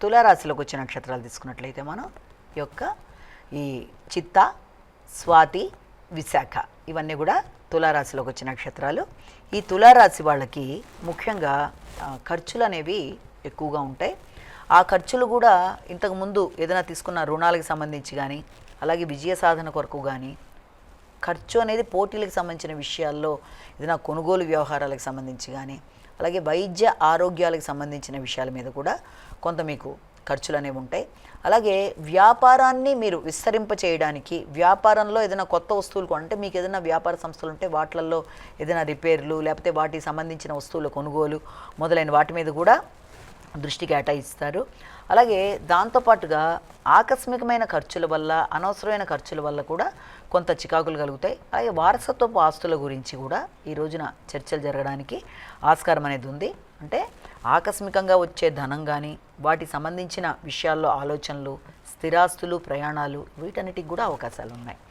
తులారాశిలోకి వచ్చే నక్షత్రాలు తీసుకున్నట్లయితే మనం యొక్క ఈ చిత్త స్వాతి విశాఖ ఇవన్నీ కూడా తులారాశిలోకి వచ్చే నక్షత్రాలు. ఈ తులారాశి వాళ్ళకి ముఖ్యంగా ఖర్చులు అనేవి ఎక్కువగా ఉంటాయి. ఆ ఖర్చులు కూడా ఇంతకుముందు ఏదైనా తీసుకున్న రుణాలకు సంబంధించి కానీ అలాగే విజయ సాధన కొరకు కానీ ఖర్చు అనేది పోటీలకు సంబంధించిన విషయాల్లో ఏదైనా కొనుగోలు వ్యవహారాలకు సంబంధించి కానీ అలాగే వైద్య ఆరోగ్యాలకు సంబంధించిన విషయాల మీద కూడా కొంత మీకు ఖర్చులు అనేవి ఉంటాయి. అలాగే వ్యాపారాన్ని మీరు విస్తరింప చేయడానికి వ్యాపారంలో ఏదైనా కొత్త వస్తువులు అంటే మీకు ఏదైనా వ్యాపార సంస్థలు ఉంటే వాటిల్లో ఏదైనా రిపేర్లు లేకపోతే వాటికి సంబంధించిన వస్తువుల కొనుగోలు మొదలైన వాటి మీద కూడా దృష్టి కేటాయిస్తారు. అలాగే దాంతోపాటుగా ఆకస్మికమైన ఖర్చుల వల్ల అనవసరమైన ఖర్చుల వల్ల కూడా కొంత చికాకులు కలుగుతాయి. అలాగే వారసత్వపు ఆస్తుల గురించి కూడా ఈ రోజున చర్చలు జరగడానికి ఆస్కారం అనేది ఉంది. అంటే ఆకస్మికంగా వచ్చే ధనం కానీ వాటి సంబంధించిన విషయాల్లో ఆలోచనలు స్థిరాస్తులు ప్రయాణాలు వీటన్నిటికి కూడా అవకాశాలు ఉన్నాయి.